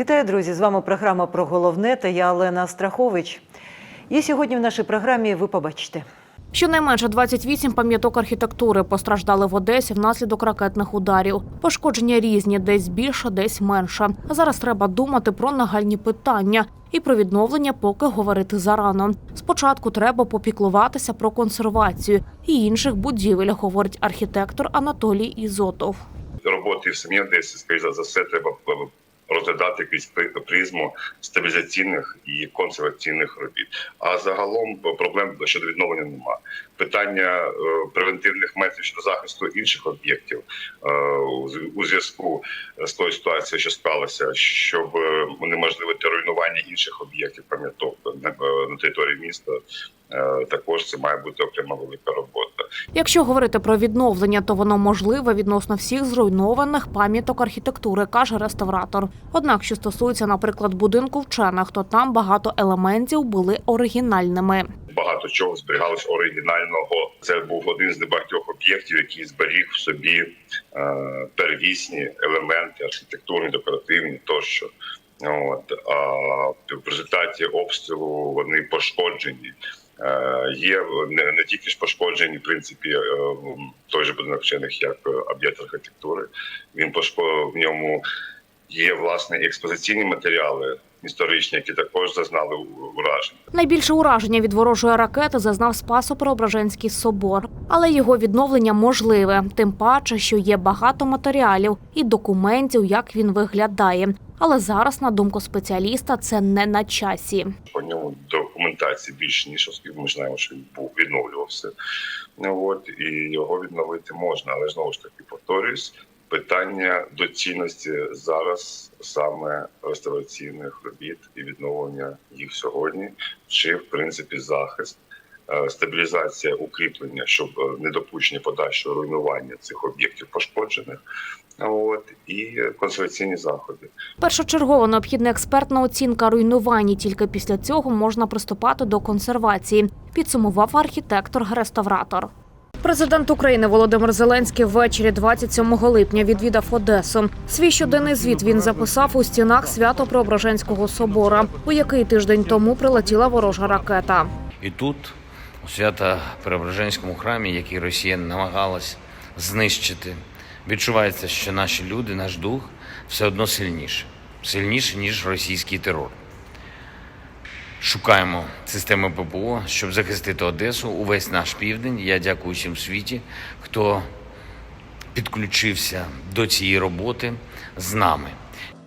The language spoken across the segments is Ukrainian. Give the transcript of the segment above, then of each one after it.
Вітаю, друзі! З вами програма про головне та я Олена Страхович. І сьогодні в нашій програмі ви побачите. Щонайменше 28 пам'яток архітектури постраждали в Одесі внаслідок ракетних ударів. Пошкодження різні, десь більше, десь менше. А зараз треба думати про нагальні питання і про відновлення, поки говорити зарано. Спочатку треба попіклуватися про консервацію і інших будівель, говорить архітектор Анатолій Ізотов. роботи в самій Одесі, скоріш за все, треба розглядати якусь призму стабілізаційних і консерваційних робіт. А загалом е, проблем щодо відновлення нема. Питання е, превентивних методів щодо захисту інших об'єктів е, у зв'язку з тою ситуацією, що склалася, щоб е, унеможливити руйнування інших об'єктів пам'яток на, території міста. Також це має бути окрема велика робота. Якщо говорити про відновлення, то воно можливе відносно всіх зруйнованих пам'яток архітектури, каже реставратор. Однак, що стосується, наприклад, будинку вчених, то там багато елементів були оригінальними. багато чого зберігалось оригінального. Це був один з небагатьох об'єктів, який зберіг в собі е, первісні елементи архітектурні, декоративні тощо. От а в результаті обстрілу вони пошкоджені. Е, Є не, не тільки ж пошкоджені, в принципі, е, той же будинок вчених як об'єкт архітектури. Він пошко в ньому є власне експозиційні матеріали історичні, які також зазнали уражень. Найбільше ураження від ворожої ракети зазнав Спасо-Преображенський собор, але його відновлення можливе, тим паче, що є багато матеріалів і документів, як він виглядає. Але зараз, на думку спеціаліста, це не на часі. по ньому документації більше ніж ми знаємо, що він був відновлювався. Ну от і його відновити можна, але знову ж таки повторюсь. Питання доцільності зараз саме реставраційних робіт і відновлення їх сьогодні, чи в принципі захист, е, стабілізація укріплення, щоб е, недопущення подальшого руйнування цих об'єктів пошкоджених. От і консерваційні заходи. Першочергово необхідна експертна оцінка руйнувань. Тільки після цього можна приступати до консервації. Підсумував архітектор-реставратор. Президент України Володимир Зеленський ввечері 27 липня відвідав Одесу. Свій щоденний звіт він записав у стінах Свято-Преображенського собора, у який тиждень тому прилетіла ворожа ракета. І тут, у свято-преображенському храмі, який Росія намагалась знищити, відчувається, що наші люди, наш дух все одно сильніше, сильніше, ніж російський терор. Шукаємо системи ППО, щоб захистити Одесу, увесь наш південь. Я дякую всім світі, хто підключився до цієї роботи з нами.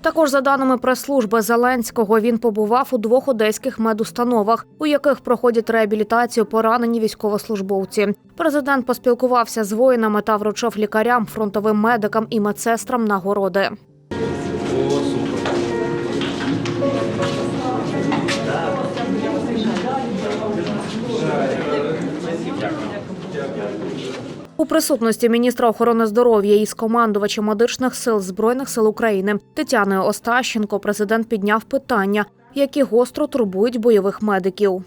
Також за даними прес-служби Зеленського, він побував у двох одеських медустановах, у яких проходять реабілітацію поранені військовослужбовці. Президент поспілкувався з воїнами та вручив лікарям, фронтовим медикам і медсестрам нагороди. У присутності міністра охорони здоров'я із командувачем медичних сил збройних сил України Тетяною Остащенко президент підняв питання, які гостро турбують бойових медиків.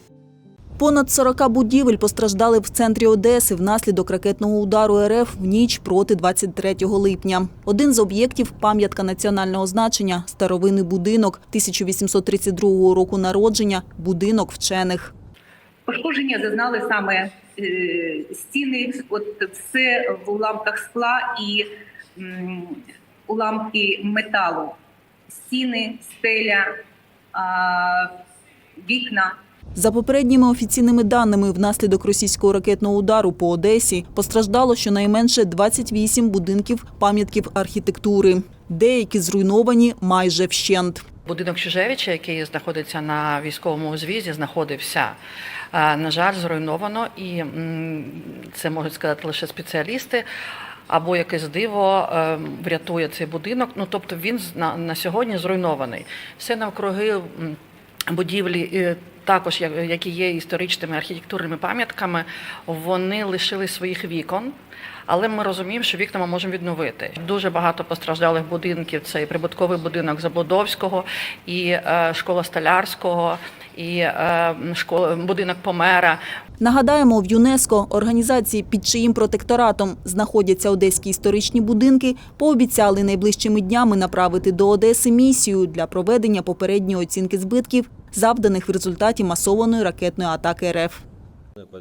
Понад 40 будівель постраждали в центрі Одеси внаслідок ракетного удару РФ в ніч проти 23 липня. Один з об'єктів – пам'ятка національного значення – старовинний будинок 1832 року народження – будинок вчених. Пошкодження зазнали саме е, стіни, от все в уламках скла і уламки металу, стіни, стеля, вікна. За попередніми офіційними даними, внаслідок російського ракетного удару по Одесі постраждало щонайменше 28 будинків пам'ятків архітектури. Деякі зруйновані майже вщент. Будинок Чужевича, який знаходиться на військовому узвізі, знаходився, на жаль, зруйновано, і це можуть сказати лише спеціалісти. Або якесь диво е, врятує цей будинок. Ну тобто він на, на сьогодні зруйнований. Все навкруги будівлі, е, також які є історичними архітектурними пам'ятками, вони лишили своїх вікон. Але ми розуміємо, що вікна ми можемо відновити. Дуже багато постраждалих будинків. Це і прибутковий будинок Заблодовського, і е, школа Столярського, і е, школа, будинок помера. Нагадаємо, в ЮНЕСКО організації, під чиїм протекторатом знаходяться одеські історичні будинки, пообіцяли найближчими днями направити до Одеси місію для проведення попередньої оцінки збитків, завданих в результаті масованої ракетної атаки РФ.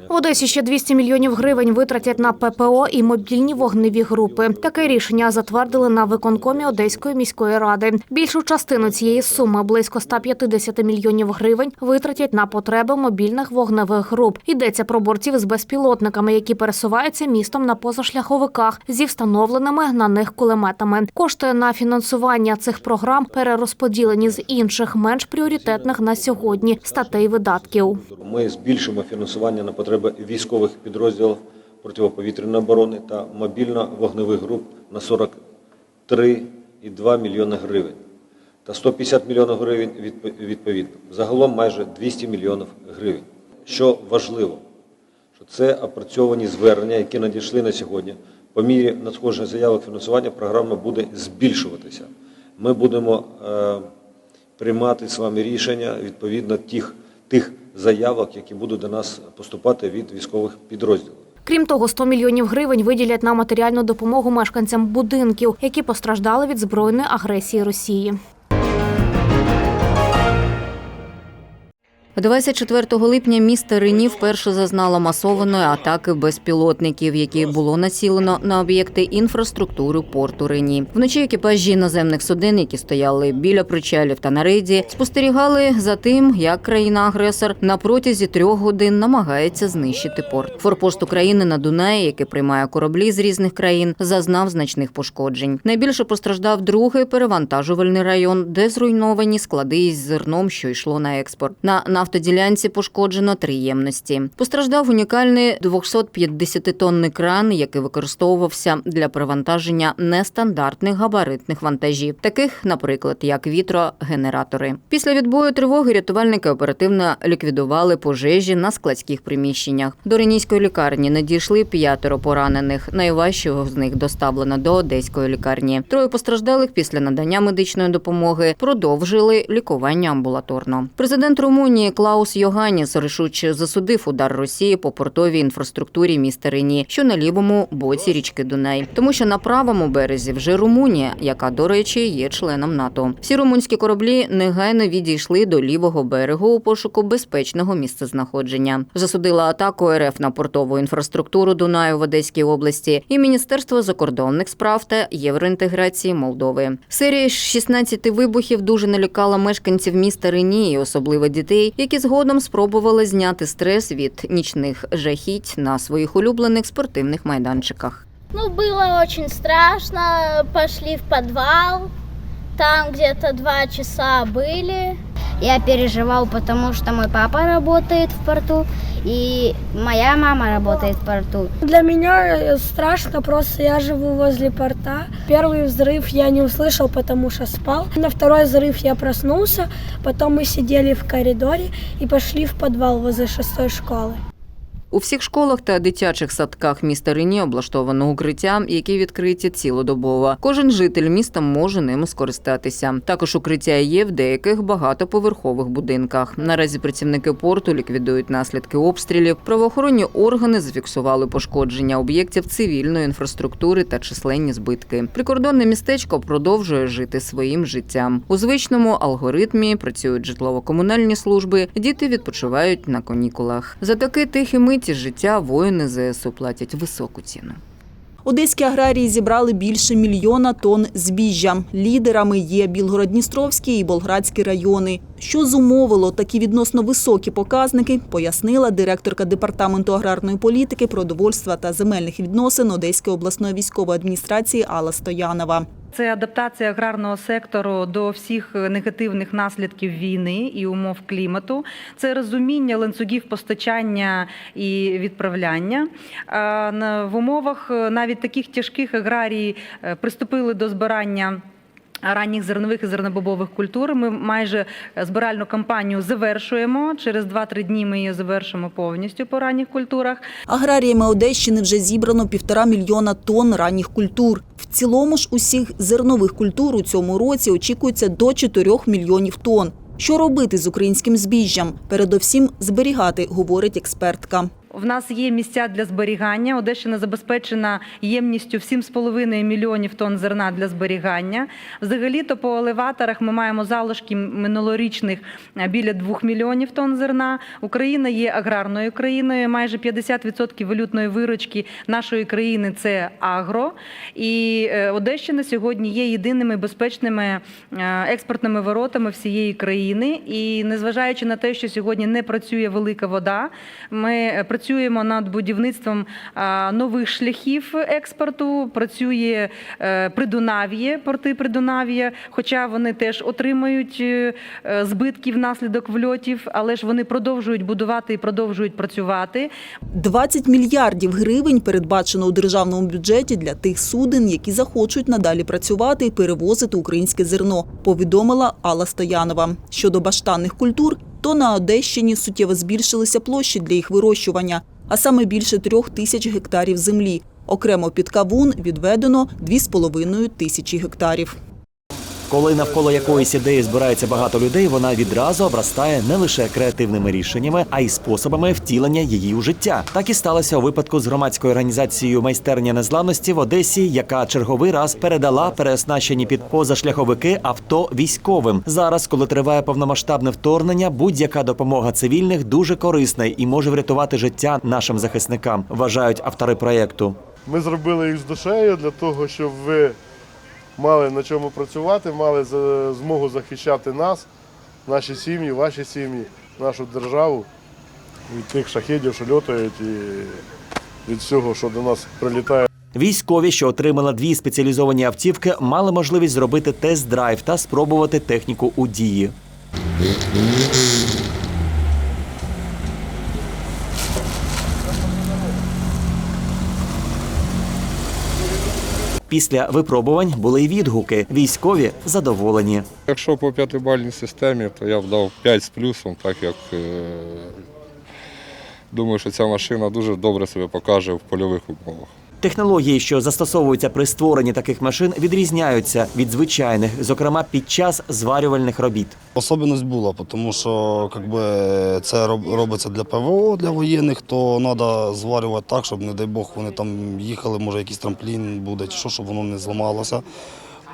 В Одесі ще 200 мільйонів гривень витратять на ППО і мобільні вогневі групи. Таке рішення затвердили на виконкомі Одеської міської ради. Більшу частину цієї суми, близько 150 мільйонів гривень, витратять на потреби мобільних вогневих груп. Йдеться про борців з безпілотниками, які пересуваються містом на позашляховиках зі встановленими на них кулеметами. Кошти на фінансування цих програм перерозподілені з інших менш пріоритетних на сьогодні статей видатків. Ми збільшимо фінансування на потреби військових підрозділів протиповітряної оборони та мобільно-вогневих груп на 43,2 мільйони гривень та 150 мільйонів гривень відповідно. Загалом майже 200 мільйонів гривень. Що важливо, що це опрацьовані звернення, які надійшли на сьогодні. По мірі надходження заявок фінансування програма буде збільшуватися. Ми будемо е, приймати з вами рішення відповідно тих, тих заявок, які будуть до нас поступати від військових підрозділів. Крім того, 100 мільйонів гривень виділять на матеріальну допомогу мешканцям будинків, які постраждали від збройної агресії Росії. 24 липня місто Рені вперше зазнало масованої атаки безпілотників, які було націлено на об'єкти інфраструктури порту Рені. Вночі екіпажі іноземних суден, які стояли біля причалів та на рейді, спостерігали за тим, як країна-агресор на протязі трьох годин намагається знищити порт. Форпост України на Дунаї, який приймає кораблі з різних країн, зазнав значних пошкоджень. Найбільше постраждав другий перевантажувальний район, де зруйновані склади із зерном, що йшло на експорт. На нафтоділянці пошкоджено три ємності. Постраждав унікальний 250-тонний кран, який використовувався для перевантаження нестандартних габаритних вантажів, таких, наприклад, як вітрогенератори. Після відбою тривоги рятувальники оперативно ліквідували пожежі на складських приміщеннях. До Ренійської лікарні надійшли п'ятеро поранених. Найважчого з них доставлено до одеської лікарні. Троє постраждалих після надання медичної допомоги продовжили лікування амбулаторно. Президент Румунії Клаус Йоганіс рішуче засудив удар Росії по портовій інфраструктурі міста Рені, що на лівому боці річки Дунай, тому що на правому березі вже Румунія, яка, до речі, є членом НАТО. Всі румунські кораблі негайно відійшли до лівого берегу у пошуку безпечного місцезнаходження. Засудила атаку РФ на портову інфраструктуру Дунаю в Одеській області і Міністерство закордонних справ та євроінтеграції Молдови. Серія 16 вибухів дуже налякала мешканців міста Рені, особливо дітей, які згодом спробували зняти стрес від нічних жахіть на своїх улюблених спортивних майданчиках. Ну, было очень страшно. Пошли в подвал. Там где-то два часа были. Я переживал, потому что мой папа работает в порту, и моя мама работает в порту. Для меня э, страшно, просто я живу возле порта. Первый взрыв я не услышал, потому что спал. На второй взрыв я проснулся, потом мы сидели в коридоре и пошли в подвал возле шестой школы. У всіх школах та дитячих садках міста Рені облаштовано укриття, які відкриті цілодобово. Кожен житель міста може ними скористатися. Також укриття є в деяких багатоповерхових будинках. Наразі працівники порту ліквідують наслідки обстрілів. Правоохоронні органи зафіксували пошкодження об'єктів цивільної інфраструктури та численні збитки. Прикордонне містечко продовжує жити своїм життям. У звичному алгоритмі працюють житлово-комунальні служби. Діти відпочивають на канікулах. За такі тихі миті життя воїни ЗСУ платять високу ціну. Одеські аграрії зібрали більше мільйона тонн збіжжя. Лідерами є Білгород-Дністровський і Болградський райони. Що зумовило такі відносно високі показники, пояснила директорка департаменту аграрної політики, продовольства та земельних відносин Одеської обласної військової адміністрації Алла Стоянова. Це адаптація аграрного сектору до всіх негативних наслідків війни і умов клімату. Це розуміння ланцюгів постачання і відправляння. В умовах е, навіть таких тяжких аграрії е, приступили до збирання. Ранніх зернових і зернобобових культур ми майже збиральну кампанію завершуємо. Через 2-3 дні ми її завершимо повністю по ранніх культурах. Аграріями Одещини вже зібрано півтора мільйона тонн ранніх культур. В цілому ж усіх зернових культур у цьому році очікується до 4 мільйонів тонн. Що робити з українським збіжжям? Передовсім зберігати, говорить експертка. В нас є місця для зберігання. Одещина забезпечена ємністю в 7,5 мільйонів тонн зерна для зберігання. Взагалі-то по елеваторах ми маємо залишки минулорічних е, біля 2 мільйонів тонн зерна. Україна є аграрною країною. Майже 50% валютної виручки нашої країни це агро. І е, Одещина сьогодні є єдиними безпечними е, експортними воротами всієї країни. І незважаючи на те, що сьогодні не працює велика вода, ми е, працюємо над будівництвом нових шляхів експорту. Працює е, Придунав'я, порти Придунав'я, хоча вони теж отримають е, збитки внаслідок вльотів, але ж вони продовжують будувати і продовжують працювати. 20 мільярдів гривень передбачено у державному бюджеті для тих суден, які захочуть надалі працювати і перевозити українське зерно, повідомила Алла Стоянова. Щодо баштанних культур, то на Одещині суттєво збільшилися площі для їх вирощування, а саме більше трьох тисяч гектарів землі. Окремо під кавун відведено 2,5 тисячі гектарів. Коли навколо якоїсь ідеї збирається багато людей, вона відразу обростає не лише креативними рішеннями, а й способами втілення її у життя. Так і сталося у випадку з громадською організацією майстерня незламності в Одесі, яка черговий раз передала переоснащені під позашляховики авто військовим. Зараз, коли триває повномасштабне вторгнення, будь-яка допомога цивільних дуже корисна і може врятувати життя нашим захисникам. Вважають автори проєкту. Ми зробили їх з душею для того, щоб ви мали на чому працювати, мали змогу захищати нас, наші сім'ї, ваші сім'ї, нашу державу від тих шахедів, що льотають, і від всього, що до нас прилітає. Військові, що отримали дві спеціалізовані автівки, мали можливість зробити тест-драйв та спробувати техніку у дії. Після випробувань були й відгуки. Військові задоволені. Якщо по п'ятибальній системі, то я б дав 5 з плюсом, так як е, думаю, що ця машина дуже добре себе покаже в польових умовах. Технології, що застосовуються при створенні таких машин, відрізняються від звичайних, зокрема під час зварювальних робіт. Особливість була, тому що якби, це робиться для ПВО, для воєнних, то треба зварювати так, щоб, не дай Бог, вони там їхали, може якийсь трамплін буде, чи що, щоб воно не зламалося.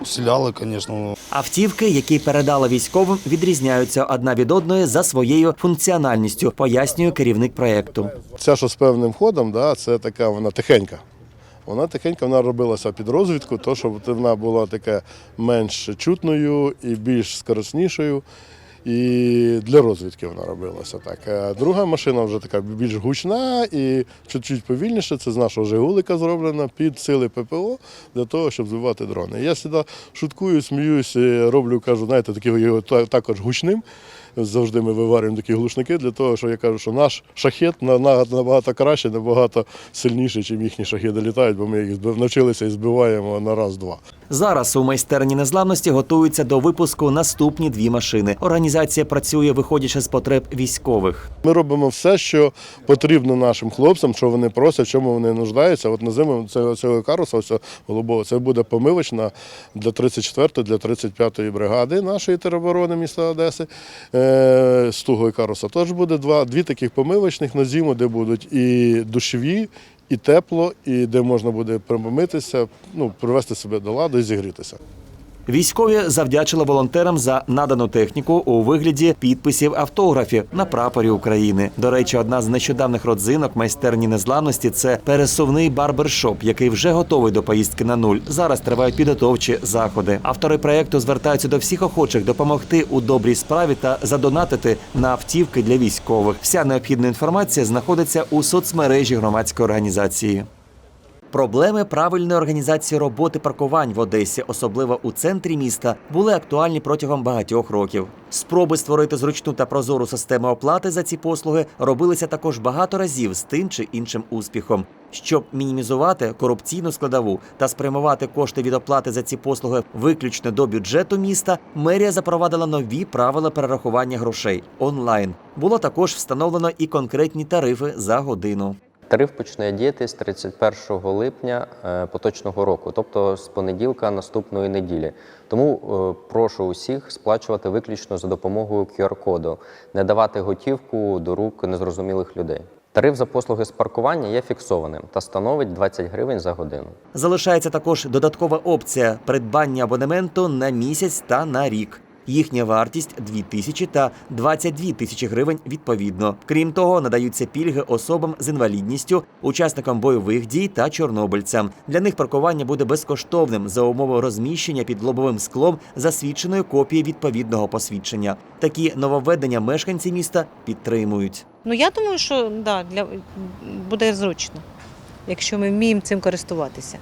Усіляли, звісно. Автівки, які передали військовим, відрізняються одна від одної за своєю функціональністю, пояснює керівник проєкту. Ця, що з певним ходом, да, це така вона тихенька. Вона тихенька, вона робилася під розвідку, то щоб вона була така менш чутною і більш скороснішою. І для розвідки вона робилася так. А друга машина вже така більш гучна і чуть-чуть повільніше. Це з нашого Жигулика зроблена під сили ППО для того, щоб збивати дрони. Я завжди шуткую, сміюсь, роблю, кажу, знаєте, такий його також гучним. Завжди ми виварюємо такі глушники для того, що я кажу, що наш шахет на- на- набагато краще, набагато сильніше, ніж їхні шахеди літають, бо ми їх навчилися і збиваємо на раз-два. Зараз у майстерні незламності готуються до випуску наступні дві машини. Організація працює, виходячи з потреб військових. Ми робимо все, що потрібно нашим хлопцям, що вони просять, чому вони нуждаються. От на зиму цього, цього каруса, ось голубого, це буде помивочна для 34-ї, для 35-ї бригади нашої тероборони міста Одеси. Е, з того каруса теж буде два, дві таких помивочних на зиму, де будуть і душові, і тепло, і де можна буде примитися, ну, привести себе до ладу і зігрітися. Військові завдячили волонтерам за надану техніку у вигляді підписів автографів на прапорі України. До речі, одна з нещодавних родзинок майстерні незламності це пересувний барбершоп, який вже готовий до поїздки на нуль. Зараз тривають підготовчі заходи. Автори проекту звертаються до всіх охочих допомогти у добрій справі та задонатити на автівки для військових. Вся необхідна інформація знаходиться у соцмережі громадської організації. Проблеми правильної організації роботи паркувань в Одесі, особливо у центрі міста, були актуальні протягом багатьох років. Спроби створити зручну та прозору систему оплати за ці послуги робилися також багато разів з тим чи іншим успіхом. Щоб мінімізувати корупційну складову та спрямувати кошти від оплати за ці послуги виключно до бюджету міста, мерія запровадила нові правила перерахування грошей онлайн. Було також встановлено і конкретні тарифи за годину. Тариф почне діяти з 31 липня е, поточного року, тобто з понеділка наступної неділі. Тому е, прошу усіх сплачувати виключно за допомогою QR-коду, не давати готівку до рук незрозумілих людей. Тариф за послуги з паркування є фіксованим та становить 20 гривень за годину. Залишається також додаткова опція придбання абонементу на місяць та на рік. Їхня вартість 2 тисячі та 22 тисячі гривень відповідно. Крім того, надаються пільги особам з інвалідністю, учасникам бойових дій та чорнобильцям. Для них паркування буде безкоштовним за умови розміщення під лобовим склом засвідченої копії відповідного посвідчення. Такі нововведення мешканці міста підтримують. Ну я думаю, що да, для буде зручно, якщо ми вміємо цим користуватися.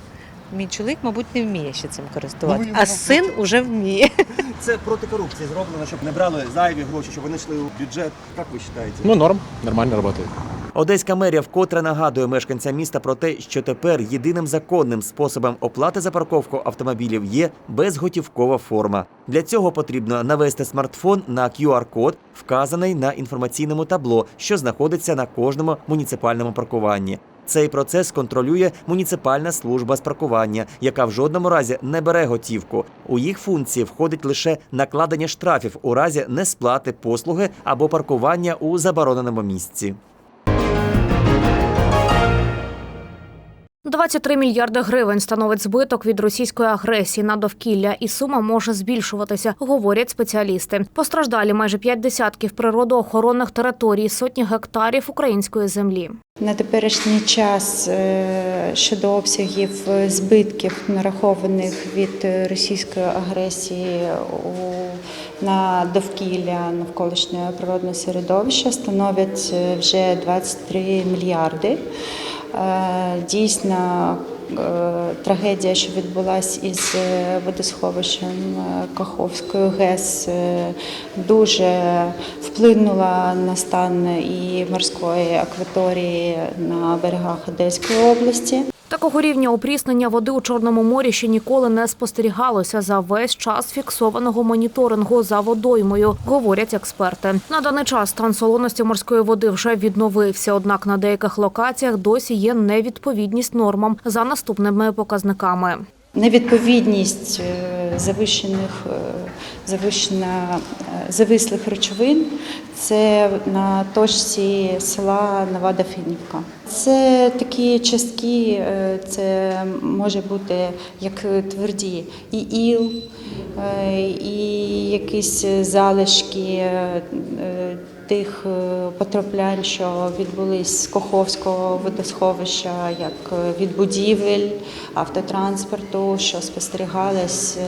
Мій чоловік, мабуть, не вміє ще цим користуватися, а син уже вміє. Це проти корупції зроблено, щоб не брали зайві гроші, щоб вони йшли у бюджет. Як ви вважаєте? Ну, норм, нормально работает. Одеська мерія вкотре нагадує мешканцям міста про те, що тепер єдиним законним способом оплати за парковку автомобілів є безготівкова форма. Для цього потрібно навести смартфон на QR-код, вказаний на інформаційному табло, що знаходиться на кожному муніципальному паркуванні. Цей процес контролює муніципальна служба з паркування, яка в жодному разі не бере готівку. У їх функції входить лише накладення штрафів у разі несплати послуги або паркування у забороненому місці. 23 мільярди гривень становить збиток від російської агресії на довкілля, і сума може збільшуватися, говорять спеціалісти. Постраждалі майже п'ять десятків природоохоронних територій, сотні гектарів української землі. На теперішній час е, щодо обсягів збитків, нарахованих від російської агресії на довкілля навколишнього природного середовища, становлять е, вже 23 мільярди. Е, Дійсно, е, трагедія, що відбулася із е, водосховищем Каховської ГЕС, дуже вплинула на стан і морської акваторії на берегах Одеської області. Такого рівня опріснення води у Чорному морі ще ніколи не спостерігалося за весь час фіксованого моніторингу за водоймою, говорять експерти. На даний час стан солоності морської води вже відновився, однак на деяких локаціях досі є невідповідність нормам за наступними показниками. Невідповідність е, завищених, е, завищена, е, завислих речовин це на точці села Нова Дафінівка. Це такі частки, е, це може бути як тверді і іл, е, і якісь залишки е, тих потраплянь, що відбулись з Коховського водосховища, як від будівель, автотранспорту, що спостерігались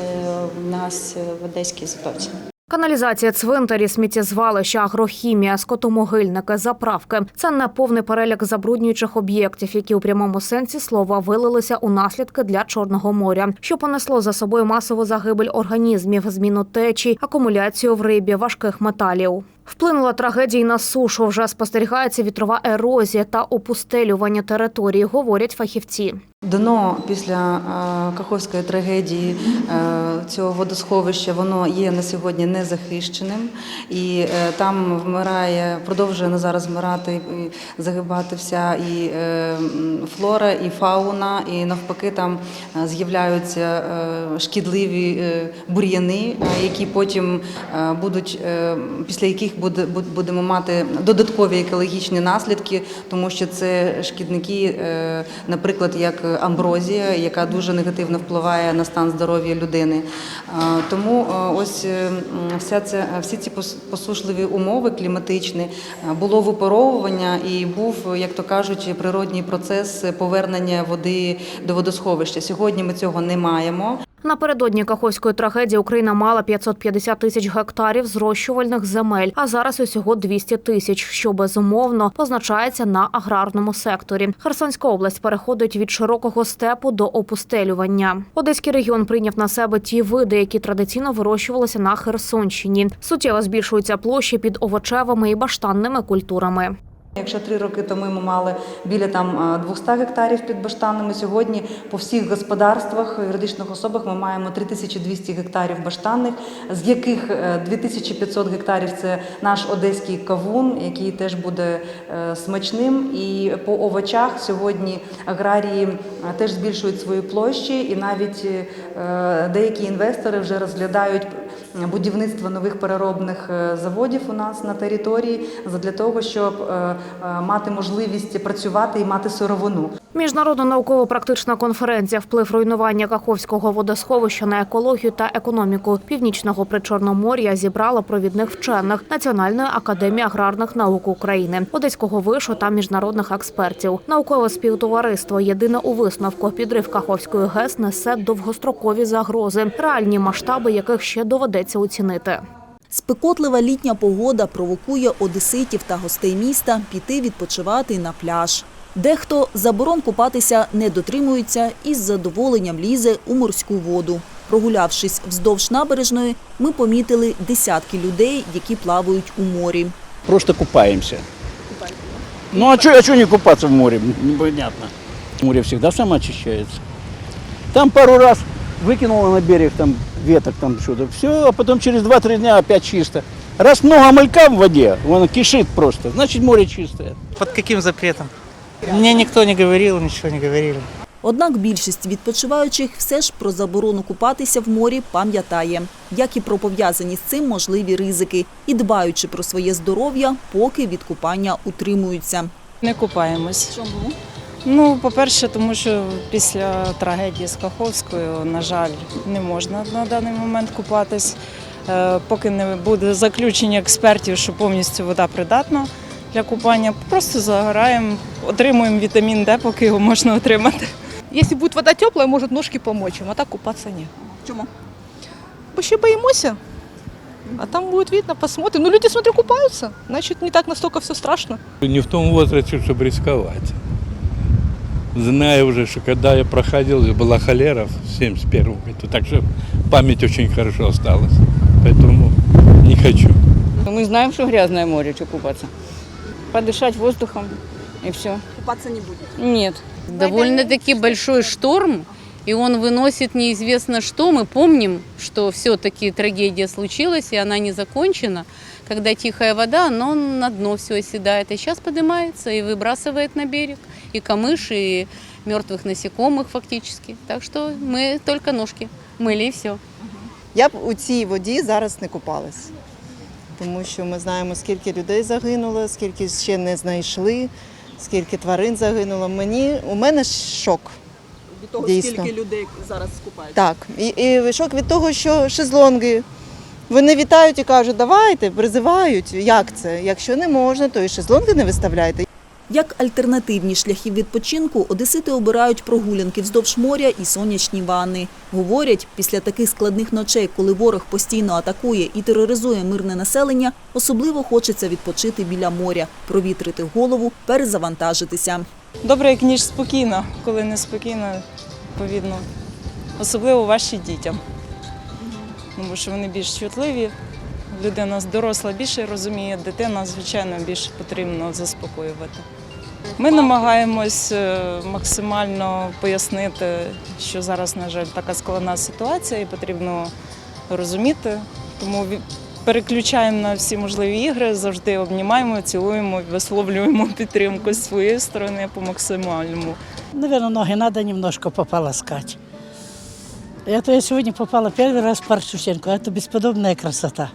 в нас в Одеській затоці. Каналізація цвинтарі, сміттєзвалища, агрохімія, скотомогильники, заправки це не повний перелік забруднюючих об'єктів, які у прямому сенсі слова вилилися у наслідки для Чорного моря, що понесло за собою масову загибель організмів, зміну течій, акумуляцію в рибі, важких металів. Вплинула трагедії на сушу. Вже спостерігається вітрова ерозія та опустелювання території, говорять фахівці. Дно після е, Каховської трагедії е, цього водосховища воно є на сьогодні незахищеним, і е, там вмирає, продовжує на зараз вмирати загибати вся і флора, і фауна, і навпаки там з'являються шкідливі бур'яни, які потім будуть після яких будемо мати додаткові екологічні наслідки, тому що це шкідники, е, наприклад, як амброзія, яка дуже негативно впливає на стан здоров'я людини. Е, Тому е, ось вся це всі ці пос- посушливі умови кліматичні було випаровування і був, як то кажуть, природній процес повернення води до водосховища. Сьогодні ми цього не маємо. Напередодні Каховської трагедії Україна мала 550 тисяч гектарів зрощувальних земель, а зараз усього 200 тисяч, що безумовно позначається на аграрному секторі. Херсонська область переходить від широкого степу до опустелювання. Одеський регіон прийняв на себе ті види, які традиційно вирощувалися на Херсонщині. Суттєво збільшуються площі під овочевими і баштанними культурами. Якщо три роки тому ми мали біля там е, 200 гектарів під баштанами, сьогодні по всіх господарствах, юридичних особах ми маємо 3200 гектарів баштанних, з яких е, 2500 гектарів це наш одеський кавун, який теж буде е, смачним. І по овочах сьогодні аграрії е, теж збільшують свої площі, і навіть е, деякі інвестори вже розглядають будівництво нових переробних е, заводів у нас на території для того, щоб е, е, мати можливість працювати і мати сировину. Міжнародна науково-практична конференція вплив руйнування Каховського водосховища на екологію та економіку північного причорномор'я зібрала провідних вчених Національної академії аграрних наук України, Одеського вишу та міжнародних експертів. Наукове співтовариство єдине у висновку підрив Каховської ГЕС несе довгострокові загрози, реальні масштаби яких ще доведеться оцінити. Спекотлива літня погода провокує одеситів та гостей міста піти відпочивати на пляж. Дехто заборон купатися не дотримується і з задоволенням лізе у морську воду. Прогулявшись вздовж набережної, ми помітили десятки людей, які плавають у морі. Просто купаемся. Ну а что а чё не купаться в море? Непонятно. Море всегда самоочищается. Там пару раз выкинуло на берег там веток, там что-то. Все, а потом через 2-3 дня опять чисто. Раз много малька в воде, он кишит просто, значит море чистое. Под каким запретом? Мне никто не говорил, ничего не говорили. Однак більшість відпочиваючих все ж про заборону купатися в морі пам'ятає, як і про пов'язані з цим можливі ризики, і дбаючи про своє здоров'я, поки від купання утримуються. Не купаємось. Чому? Ну, по-перше, тому що після трагедії з Каховською, на жаль, не можна на даний момент купатись, Е, поки не буде заключення експертів, що повністю вода придатна для купання. Просто загораємо, отримуємо вітамін Д, поки його можна отримати. Если будет вода теплая, может ножки им, а так купаться нет. Чому? Бо ще боїмося. А там будет видно, посмотрим. Ну, люди, смотрю, купаются. Значит, не так настолько все страшно. Не в том возрасте, чтобы рисковать. Знаю уже, что когда я проходил, была холера в 71 году, так что память очень хорошо осталась. Поэтому не хочу. Мы знаем, что грязное море, что купаться. Подышать воздухом и все. Купаться не будете? Нет. Довольно-таки большой шторм, и он выносит неизвестно что. Мы помним, что все-таки трагедия случилась, и она не закончена. Когда тихая вода, но на дно все оседает. И сейчас поднимается и выбрасывает на берег и камыш, и мертвых насекомых фактически. Так что мы только ножки мыли и все. Я б у цій воді зараз не купалась, тому що ми знаємо, скільки людей загинуло, скільки ще не знайшли, скільки тварин загинуло. Мені у мене шок. Від того, Дійсно. скільки людей зараз купають. Так, і, і шок від того, що шезлонги. Вони вітають і кажуть, давайте, призивають. Як це? Якщо не можна, то і шезлонги не виставляйте. Як альтернативні шляхи відпочинку, одесити обирають прогулянки вздовж моря і сонячні ванни. Говорять, після таких складних ночей, коли ворог постійно атакує і тероризує мирне населення, особливо хочеться відпочити біля моря, провітрити голову, перезавантажитися. Добре, як ніж спокійно, коли не спокійно, відповідно. Особливо важче дітям. Тому що вони більш чутливі, людина доросла більше розуміє, дитина, звичайно, більше потрібно заспокоювати. Ми намагаємось е, максимально пояснити, що зараз, на жаль, така складна ситуація і потрібно розуміти. Тому ві- переключаємо на всі можливі ігри, завжди обнімаємо, цілуємо, висловлюємо підтримку з своєї сторони по максимальному. Наверное, ноги надо немножко пополоскать. Это я сегодня попала первый раз в парк Шевченко. Это бесподобная красота.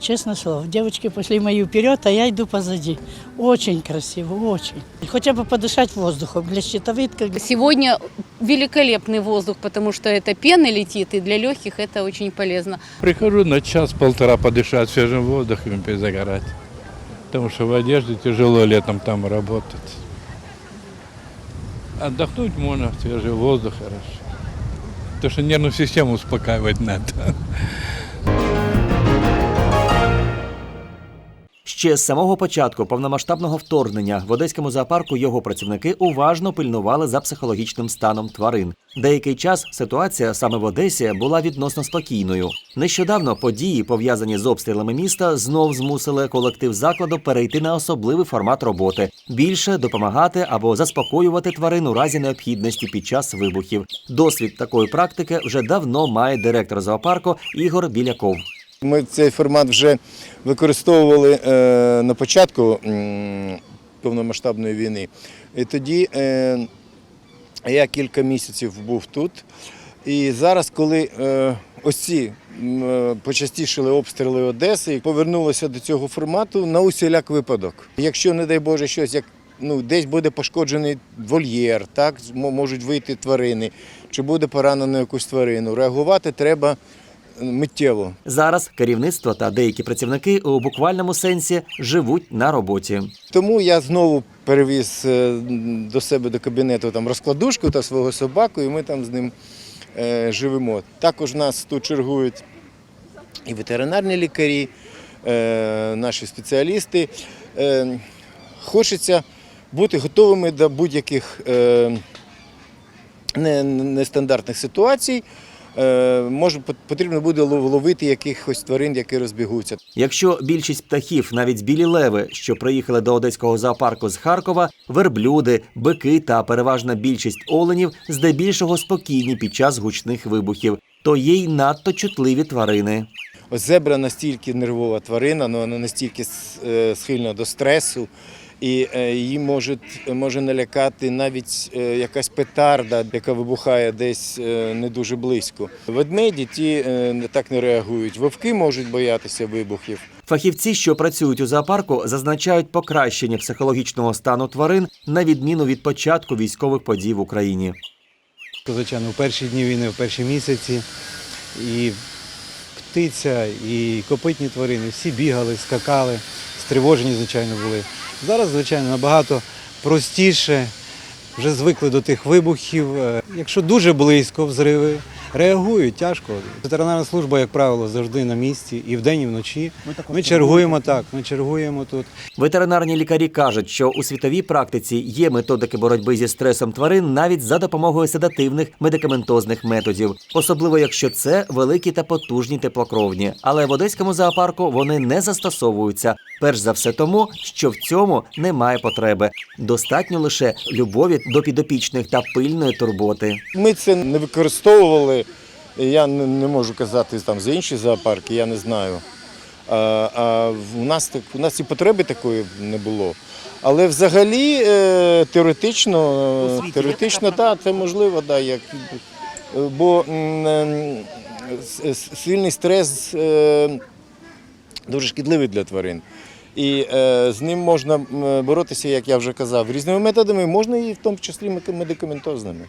Честное слово. Девочки пошли мои вперед, а я иду позади. Очень красиво, очень. Хотя бы подышать воздухом для щитовидка. Сегодня великолепный воздух, потому что это пена летит, и для легких это очень полезно. Прихожу на час-полтора подышать свежим воздухом и загорать. Потому что в одежде тяжело летом там работать. Отдохнуть можно, свежий воздух хорошо. Потому что нервную систему успокаивать надо. Ще з самого початку повномасштабного вторгнення в одеському зоопарку його працівники уважно пильнували за психологічним станом тварин. Деякий час ситуація саме в Одесі була відносно спокійною. Нещодавно події, пов'язані з обстрілами міста, знов змусили колектив закладу перейти на особливий формат роботи більше допомагати або заспокоювати тварин у разі необхідності під час вибухів. Досвід такої практики вже давно має директор зоопарку Ігор Біляков. Ми цей формат вже використовували е, на початку повномасштабної війни. І тоді е, я кілька місяців був тут. І зараз, коли е, ось ці почастішили обстріли Одеси, повернулося до цього формату на усіляк випадок. Якщо, не дай Боже, щось як ну, десь буде пошкоджений вольєр, так, можуть вийти тварини, чи буде поранено якусь тварину, реагувати треба миттєво. Зараз керівництво та деякі працівники у буквальному сенсі живуть на роботі. Тому я знову перевіз е, до себе до кабінету там розкладушку та свого собаку, і ми там з ним е, живемо. Також нас тут чергують і ветеринарні лікарі, е, наші спеціалісти. Е, Хочеться бути готовими до будь-яких е, не- нестандартних ситуацій. Е, Може, потрібно буде лов- ловити якихось тварин, які розбігуться. Якщо більшість птахів, навіть білі леви, що приїхали до одеського зоопарку з Харкова, верблюди, бики та переважна більшість оленів здебільшого спокійні під час гучних вибухів, то є й надто чутливі тварини. Зебра настільки нервова тварина, але вона настільки е, схильна до стресу, і е, її може, може налякати навіть е, якась петарда, яка вибухає десь е, не дуже близько. Ведмеді ті не так не реагують. Вовки можуть боятися вибухів. Фахівці, що працюють у зоопарку, зазначають покращення психологічного стану тварин на відміну від початку військових подій в Україні. Звичайно, в перші дні війни, в перші місяці. І птиця, і копитні тварини, всі бігали, скакали, стривожені, звичайно, були. Зараз, звичайно, набагато простіше, вже звикли до тих вибухів. Е, Якщо дуже близько взриви, реагують тяжко. Ветеринарна служба, як правило, завжди на місці і вдень, і вночі. Ми чергуємо так, ми чергуємо тут. Ветеринарні лікарі кажуть, що у світовій практиці є методики боротьби зі стресом тварин навіть за допомогою седативних медикаментозних методів, особливо якщо це великі та потужні теплокровні. Але в одеському зоопарку вони не застосовуються. Перш за все тому, що в цьому немає потреби. Достатньо лише любові до підопічних та пильної турботи. Ми це не використовували. Я не, можу казати там за інші зоопарки, я не знаю. А, а у нас так у нас і потреби такої не було. Але взагалі е, теоретично, теоретично, так, це можливо, да, як, бо е, с- сильний стрес е, дуже шкідливий для тварин. І е, з ним можна боротися, як я вже казав, різними методами, можна і в тому числі медикаментозними.